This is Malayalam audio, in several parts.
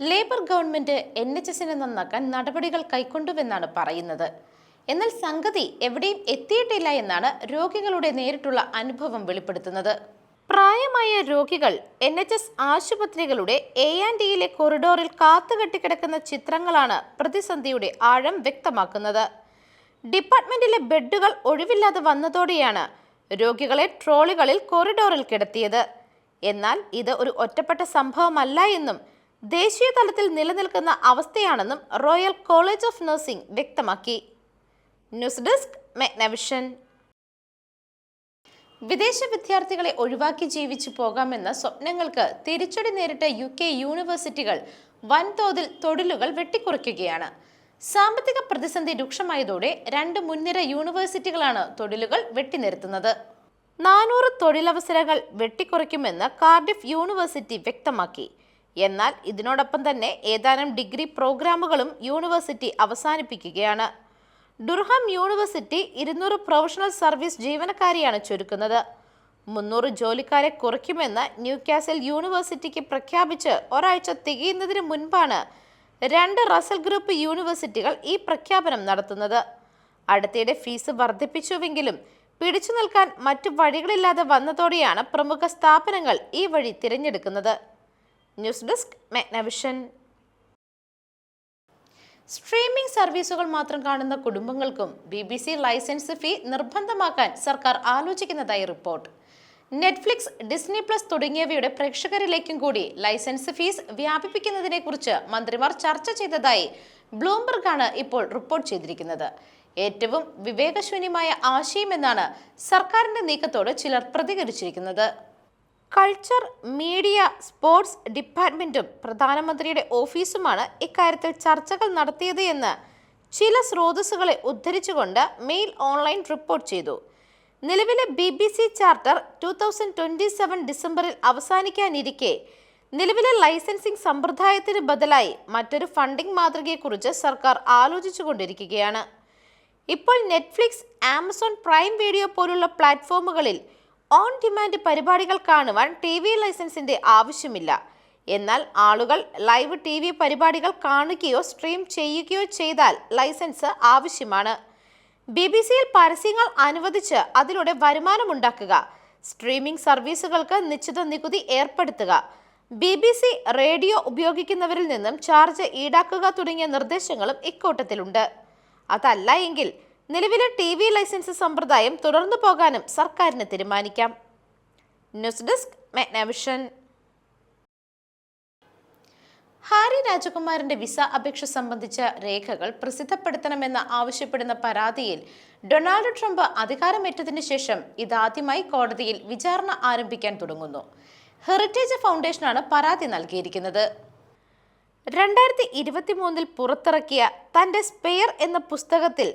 ലേബർ ഗവൺമെന്റ് എൻ എച്ച് എസിനെ നന്നാക്കാൻ നടപടികൾ കൈക്കൊണ്ടുവെന്നാണ് പറയുന്നത്. എന്നാൽ സംഗതി എവിടെയും എത്തിയിട്ടില്ല എന്നാണ് രോഗികളുടെ നേരിട്ടുള്ള അനുഭവം വെളിപ്പെടുത്തുന്നത്. പ്രായമായ രോഗികൾ എൻ എച്ച് എസ് ആശുപത്രികളുടെ എ ആൻഡ് ഡിയിലെ കൊറിഡോറിൽ കാത്തുകെട്ടിക്കിടക്കുന്ന ചിത്രങ്ങളാണ് പ്രതിസന്ധിയുടെ ആഴം വ്യക്തമാക്കുന്നത്. ഡിപ്പാർട്ട്മെന്റിലെ ബെഡുകൾ ഒഴിവില്ലാതെ വന്നതോടെയാണ് രോഗികളെ ട്രോളികളിൽ കൊറിഡോറിൽ കിടത്തിയത്. എന്നാൽ ഇത് ഒരു ഒറ്റപ്പെട്ട സംഭവമല്ല എന്നും ദേശീയ തലത്തിൽ നിലനിൽക്കുന്ന അവസ്ഥയാണെന്നും റോയൽ കോളേജ് ഓഫ് നഴ്സിംഗ് വ്യക്തമാക്കി. News desk Magnavision. വിദേശ വിദ്യാർത്ഥികളെ ഒഴിവാക്കി ജീവിച്ചു പോകാമെന്ന സ്വപ്നങ്ങൾക്ക് തിരിച്ചടി നേരിട്ട യു കെ യൂണിവേഴ്സിറ്റികൾ വൻതോതിൽ തൊഴിലുകൾ വെട്ടിക്കുറയ്ക്കുകയാണ്. സാമ്പത്തിക പ്രതിസന്ധി രൂക്ഷമായതോടെ രണ്ട് മുൻനിര യൂണിവേഴ്സിറ്റികളാണ് തൊഴിലുകൾ വെട്ടിനിരുത്തുന്നത്. നാനൂറ് തൊഴിലവസരങ്ങൾ വെട്ടിക്കുറയ്ക്കുമെന്ന് കാർഡിഫ് യൂണിവേഴ്സിറ്റി വ്യക്തമാക്കി. എന്നാൽ ഇതിനോടൊപ്പം തന്നെ ഏതാനും ഡിഗ്രി പ്രോഗ്രാമുകളും യൂണിവേഴ്സിറ്റി അവസാനിപ്പിക്കുകയാണ്. ഡുർഹം യൂണിവേഴ്സിറ്റി ഇരുന്നൂറ് പ്രൊഫഷണൽ സർവീസ് ജീവനക്കാരെയാണ് ചുരുക്കുന്നത്. മുന്നൂറ് ജോലിക്കാരെ കുറയ്ക്കുമെന്ന് ന്യൂകാസൽ യൂണിവേഴ്സിറ്റിക്ക് പ്രഖ്യാപിച്ച് ഒരാഴ്ച തികയുന്നതിന് മുൻപാണ് രണ്ട് റസൽ ഗ്രൂപ്പ് യൂണിവേഴ്സിറ്റികൾ ഈ പ്രഖ്യാപനം നടത്തുന്നത്. അടുത്തിടെ ഫീസ് വർദ്ധിപ്പിച്ചുവെങ്കിലും പിടിച്ചു നിൽക്കാൻ മറ്റു വഴികളില്ലാതെ വന്നതോടെയാണ് പ്രമുഖ സ്ഥാപനങ്ങൾ ഈ വഴി തിരഞ്ഞെടുക്കുന്നത്. News desk മെഗ്നവിഷൻ. സ്ട്രീമിംഗ് സർവീസുകൾ മാത്രം കാണുന്ന കുടുംബങ്ങൾക്കും B B C licence fee നിർബന്ധമാക്കാൻ സർക്കാർ ആലോചിക്കുന്നതായി റിപ്പോർട്ട്. നെറ്റ്ഫ്ലിക്സ് ഡിസ്നി പ്ലസ് തുടങ്ങിയവയുടെ പ്രേക്ഷകരിലേക്കും കൂടി ലൈസൻസ് ഫീസ് വ്യാപിപ്പിക്കുന്നതിനെക്കുറിച്ച് മന്ത്രിമാർ ചർച്ച ചെയ്തതായി ബ്ലൂംബർഗ് ആണ് ഇപ്പോൾ റിപ്പോർട്ട് ചെയ്തിരിക്കുന്നത്. ഏറ്റവും വിവേകശൂന്യമായ ആശയമെന്നാണ് സർക്കാരിന്റെ നീക്കത്തോട് ചിലർ പ്രതികരിച്ചിരിക്കുന്നത്. കൾച്ചർ മീഡിയ സ്പോർട്സ് ഡിപ്പാർട്ട്മെന്റും പ്രധാനമന്ത്രിയുടെ ഓഫീസുമാണ് ഇക്കാര്യത്തിൽ ചർച്ചകൾ നടത്തിയത് എന്ന് ചില സ്രോതസ്സുകളെ ഉദ്ധരിച്ചുകൊണ്ട് മെയിൽ ഓൺലൈൻ റിപ്പോർട്ട് ചെയ്തു. നിലവിലെ B B C charter two thousand twenty seven ഡിസംബറിൽ അവസാനിക്കാനിരിക്കെ നിലവിലെ ലൈസൻസിംഗ് സമ്പ്രദായത്തിന് ബദലായി മറ്റൊരു ഫണ്ടിംഗ് മാതൃകയെക്കുറിച്ച് സർക്കാർ ആലോചിച്ചുകൊണ്ടിരിക്കുകയാണ്. ഇപ്പോൾ നെറ്റ്ഫ്ലിക്സ് ആമസോൺ പ്രൈം വീഡിയോ പോലുള്ള പ്ലാറ്റ്ഫോമുകളിൽ ഓൺ ഡിമാൻഡ് പരിപാടികൾ കാണുവാൻ ടി വി ലൈസൻസിന്റെ ആവശ്യമില്ല. എന്നാൽ ആളുകൾ ലൈവ് ടി വി പരിപാടികൾ കാണുകയോ സ്ട്രീം ചെയ്യുകയോ ചെയ്താൽ ലൈസൻസ് ആവശ്യമാണ്. ബി ബി സിയിൽ പരസ്യങ്ങൾ അനുവദിച്ച് അതിലൂടെ വരുമാനമുണ്ടാക്കുക സ്ട്രീമിംഗ് സർവീസുകൾക്ക് നിശ്ചിത നികുതി ഏർപ്പെടുത്തുക ബി ബി സി റേഡിയോ ഉപയോഗിക്കുന്നവരിൽ നിന്നും ചാർജ് ഈടാക്കുക തുടങ്ങിയ നിർദ്ദേശങ്ങളും ഇക്കൂട്ടത്തിലുണ്ട്. അതല്ല എങ്കിൽ നിലവിലെ ടി വി ലൈസൻസ് സമ്പ്രദായം തുടർന്നു പോകാനും സർക്കാരിന് തീരുമാനിക്കാം. ന്യൂസ് ഡെസ്ക് മെഗ്നവിഷൻ ഹാരി രാജകുമാരന്റെ വിസ അപേക്ഷ സംബന്ധിച്ച രേഖകൾ പ്രസിദ്ധപ്പെടുത്തണമെന്ന് ആവശ്യപ്പെടുന്ന പരാതിയിൽ ഡൊണാൾഡ് ട്രംപ് അധികാരമേറ്റതിനു ശേഷം ഇതാദ്യമായി കോടതിയിൽ വിചാരണ ആരംഭിക്കാൻ തുടങ്ങുന്നു. ഹെറിറ്റേജ് ഫൗണ്ടേഷനാണ് പരാതി നൽകിയിരിക്കുന്നത്. രണ്ടായിരത്തി ഇരുപത്തി മൂന്നിൽ പുറത്തിറക്കിയ തന്റെ സ്പെയർ എന്ന പുസ്തകത്തിൽ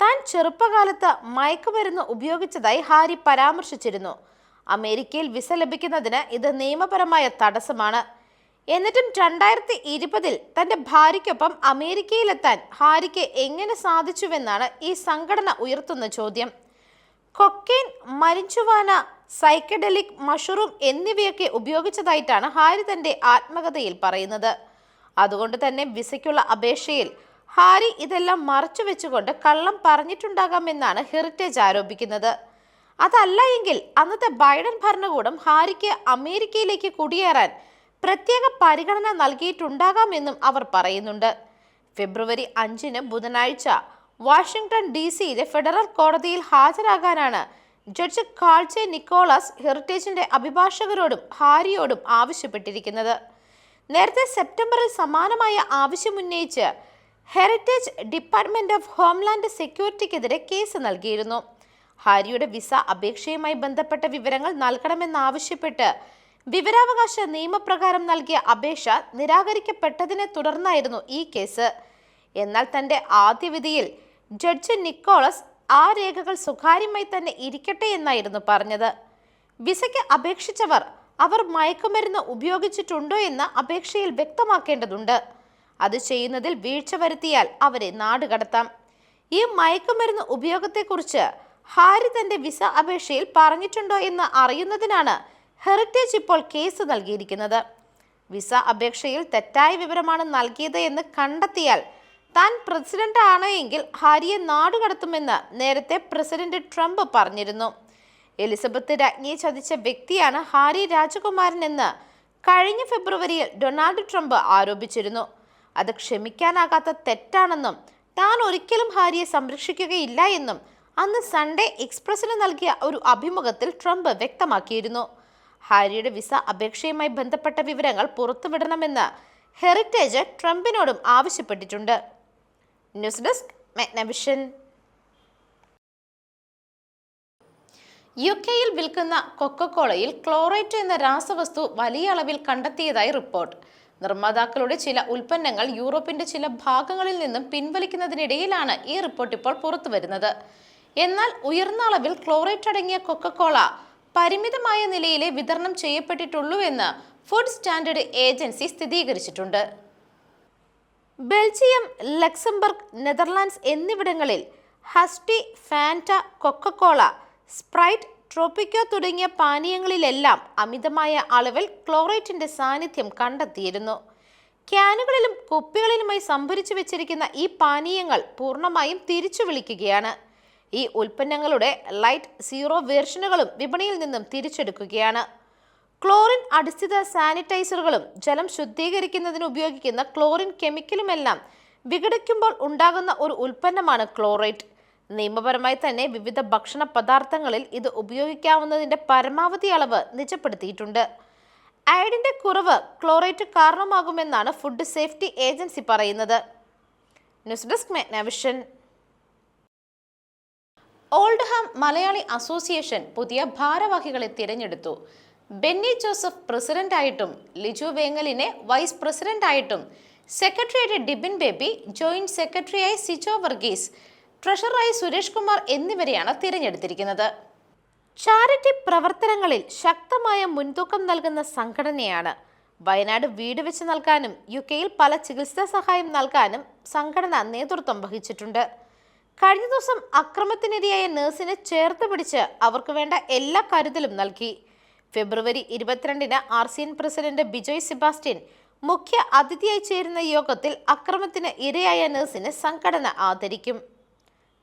താൻ ചെറുപ്പകാലത്ത് മയക്കുമരുന്ന് ഉപയോഗിച്ചതായി ഹാരി പരാമർശിച്ചിരുന്നു. അമേരിക്കയിൽ വിസ ലഭിക്കുന്നതിന് ഇത് നിയമപരമായ തടസ്സമാണ്. എന്നിട്ടും രണ്ടായിരത്തി ഇരുപതിൽ തന്റെ ഭാര്യയ്ക്കൊപ്പം അമേരിക്കയിലെത്താൻ ഹാരിക്ക് എങ്ങനെ സാധിച്ചുവെന്നാണ് ഈ സംഘടന ഉയർത്തുന്ന ചോദ്യം. കൊക്കെയിൻ മരിഞ്ചുവാന സൈക്കഡലിക് മഷറൂം എന്നിവയൊക്കെ ഉപയോഗിച്ചതായിട്ടാണ് ഹാരി തന്റെ ആത്മകഥയിൽ പറയുന്നത്. അതുകൊണ്ട് തന്നെ വിസയ്ക്കുള്ള അപേക്ഷയിൽ ഹാരി ഇതെല്ലാം മറച്ചു വെച്ചുകൊണ്ട് കള്ളം പറഞ്ഞിട്ടുണ്ടാകാമെന്നാണ് ഹെറിറ്റേജ് ആരോപിക്കുന്നത്. അതല്ല എങ്കിൽ അന്നത്തെ ബൈഡൻ ഭരണകൂടം ഹാരിക്ക് അമേരിക്കയിലേക്ക് കുടിയേറാൻ പ്രത്യേക പരിഗണന നൽകിയിട്ടുണ്ടാകാമെന്നും അവർ പറയുന്നുണ്ട്. ഫെബ്രുവരി അഞ്ചിന് ബുധനാഴ്ച വാഷിംഗ്ടൺ ഡി സിയിലെ ഫെഡറൽ കോടതിയിൽ ഹാജരാകാനാണ് ജഡ്ജ് കാൾച്ചെ നിക്കോളാസ് ഹെറിറ്റേജിന്റെ അഭിഭാഷകരോടും ഹാരിയോടും ആവശ്യപ്പെട്ടിരിക്കുന്നത്. നേരത്തെ സെപ്റ്റംബറിൽ സമാനമായ ആവശ്യമുന്നയിച്ച് ഹെറിറ്റേജ് ഡിപ്പാർട്ട്മെന്റ് ഓഫ് ഹോംലാൻഡ് സെക്യൂരിറ്റിക്കെതിരെ കേസ് നൽകിയിരുന്നു. ഹാരിയുടെ വിസ അപേക്ഷയുമായി ബന്ധപ്പെട്ട വിവരങ്ങൾ നൽകണമെന്നാവശ്യപ്പെട്ട് വിവരാവകാശ നിയമപ്രകാരം നൽകിയ അപേക്ഷ നിരാകരിക്കപ്പെട്ടതിനെ തുടർന്നായിരുന്നു ഈ കേസ്. എന്നാൽ തന്റെ ആദ്യ വിധിയിൽ ജഡ്ജ് നിക്കോളസ് ആ രേഖകൾ സ്വകാര്യമായി തന്നെ ഇരിക്കട്ടെ എന്നായിരുന്നു പറഞ്ഞത്. വിസയ്ക്ക് അപേക്ഷിച്ചവർ അവർ മയക്കുമരുന്ന് ഉപയോഗിച്ചിട്ടുണ്ടോ എന്ന് അപേക്ഷയിൽ വ്യക്തമാക്കേണ്ടതുണ്ട്. അത് ചെയ്യുന്നതിൽ വീഴ്ച വരുത്തിയാൽ അവരെ നാടുകടത്താം ഈ മയക്കുമരുന്ന് ഉപയോഗത്തെക്കുറിച്ച് ഹാരി തന്റെ വിസ അപേക്ഷയിൽ പറഞ്ഞിട്ടുണ്ടോ എന്ന് അറിയുന്നതിനാണ് ഹെറിറ്റേജ് ഇപ്പോൾ കേസ് നൽകിയിരിക്കുന്നത്. വിസ അപേക്ഷയിൽ തെറ്റായ വിവരമാണ് നൽകിയത് എന്ന് കണ്ടെത്തിയാൽ താൻ പ്രസിഡന്റ് ആണ് എങ്കിൽ ഹാരിയെ നാടുകടത്തുമെന്ന് നേരത്തെ പ്രസിഡന്റ് ട്രംപ് പറഞ്ഞിരുന്നു. എലിസബത്ത് രാജ്ഞിയെ ചതിച്ച വ്യക്തിയാണ് ഹാരി രാജകുമാരൻ എന്ന് കഴിഞ്ഞ ഫെബ്രുവരിയിൽ ഡൊണാൾഡ് ട്രംപ് ആരോപിച്ചിരുന്നു. അത് ക്ഷമിക്കാനാകാത്ത തെറ്റാണെന്നും താൻ ഒരിക്കലും ഹാരിയെ സംരക്ഷിക്കുകയില്ല എന്നും അന്ന് സൺഡേ എക്സ്പ്രസിന് നൽകിയ ഒരു അഭിമുഖത്തിൽ ട്രംപ് വ്യക്തമാക്കിയിരുന്നു. ഹാരിയുടെ വിസ അപേക്ഷയുമായി ബന്ധപ്പെട്ട വിവരങ്ങൾ പുറത്തുവിടണമെന്ന് ഹെറിറ്റേജ് ട്രംപിനോടും ആവശ്യപ്പെട്ടിട്ടുണ്ട്. ന്യൂസ് ഡെസ്ക് മെഗ്നവിഷൻ യു കെയിൽ വിൽക്കുന്ന കൊക്കക്കോളയിൽ ക്ലോറൈറ്റ് എന്ന രാസവസ്തു വലിയ അളവിൽ കണ്ടെത്തിയതായി റിപ്പോർട്ട്. നിർമ്മാതാക്കളുടെ ചില ഉൽപ്പന്നങ്ങൾ യൂറോപ്പിന്റെ ചില ഭാഗങ്ങളിൽ നിന്നും പിൻവലിക്കുന്നതിനിടയിലാണ് ഈ റിപ്പോർട്ട് ഇപ്പോൾ പുറത്തു വരുന്നത് എന്നാൽ ഉയർന്ന അളവിൽ ക്ലോറേറ്റ് അടങ്ങിയ കൊക്കക്കോള പരിമിതമായ നിലയിലെ വിതരണം ചെയ്യപ്പെട്ടിട്ടുള്ളൂ എന്ന് ഫുഡ് സ്റ്റാൻഡേർഡ് ഏജൻസി സ്ഥിരീകരിച്ചിട്ടുണ്ട്. ബെൽജിയം ലക്സംബർഗ് നെതർലാൻഡ്സ് എന്നിവിടങ്ങളിൽ ഹസ്റ്റി Fanta Coca Cola Sprite Tropico തുടങ്ങിയ പാനീയങ്ങളിലെല്ലാം അമിതമായ അളവിൽ ക്ലോറൈറ്റിന്റെ സാന്നിധ്യം കണ്ടെത്തിയിരുന്നു. ക്യാനുകളിലും കുപ്പികളിലുമായി സംഭരിച്ചു വെച്ചിരിക്കുന്ന ഈ പാനീയങ്ങൾ പൂർണമായും തിരിച്ചു വിളിക്കുകയാണ്. ഈ ഉൽപ്പന്നങ്ങളുടെ ലൈറ്റ് സീറോ വേർഷനുകളും വിപണിയിൽ നിന്നും തിരിച്ചെടുക്കുകയാണ്. ക്ലോറിൻ അടിസ്ഥിത സാനിറ്റൈസറുകളും ജലം ശുദ്ധീകരിക്കുന്നതിന് ഉപയോഗിക്കുന്ന ക്ലോറിൻ കെമിക്കലുമെല്ലാം വിഘടിക്കുമ്പോൾ ഉണ്ടാകുന്ന ഒരു ഉൽപ്പന്നമാണ് ക്ലോറേറ്റ്. നിയമപരമായി തന്നെ വിവിധ ഭക്ഷണ പദാർത്ഥങ്ങളിൽ ഇത് ഉപയോഗിക്കാവുന്നതിന്റെ പരമാവധി അളവ് നിജപ്പെടുത്തിയിട്ടുണ്ട്. അയഡിന്റെ കുറവ് ക്ലോറേറ്റ് കാരണമാകുമെന്നാണ് ഫുഡ് സേഫ്റ്റി ഏജൻസി പറയുന്നത്. News desk Magnavision Oldham Malayali association പുതിയ ഭാരവാഹികളെ തിരഞ്ഞെടുത്തു. ബെന്നി ജോസഫ് പ്രസിഡന്റായിട്ടും ലിജു വേങ്ങലിനെ വൈസ് പ്രസിഡന്റായിട്ടും സെക്രട്ടറിയേറ്റ് ഡിബിൻ ബേബി ജോയിന്റ് സെക്രട്ടറിയായി സിജോ വർഗീസ് ട്രഷററായി സുരേഷ് കുമാർ എന്നിവരെയാണ് തിരഞ്ഞെടുത്തിരിക്കുന്നത്. ചാരിറ്റി പ്രവർത്തനങ്ങളിൽ ശക്തമായ മുൻതൂക്കം നൽകുന്ന സംഘടനയാണ്. വയനാട് വീട് വെച്ച് നൽകാനും യു കെയിൽ പല ചികിത്സാ സഹായം നൽകാനും സംഘടന നേതൃത്വം വഹിച്ചിട്ടുണ്ട്. കഴിഞ്ഞ ദിവസം അക്രമത്തിനിരയായ നഴ്സിനെ ചേർത്ത് പിടിച്ച് അവർക്ക് വേണ്ട എല്ലാ കരുതലും നൽകി. ഫെബ്രുവരി ഇരുപത്തിരണ്ടിന് R C N president Bijoy Sebastian മുഖ്യ അതിഥിയായി ചേരുന്ന യോഗത്തിൽ അക്രമത്തിന് ഇരയായ നഴ്സിനെ സംഘടന ആദരിക്കും.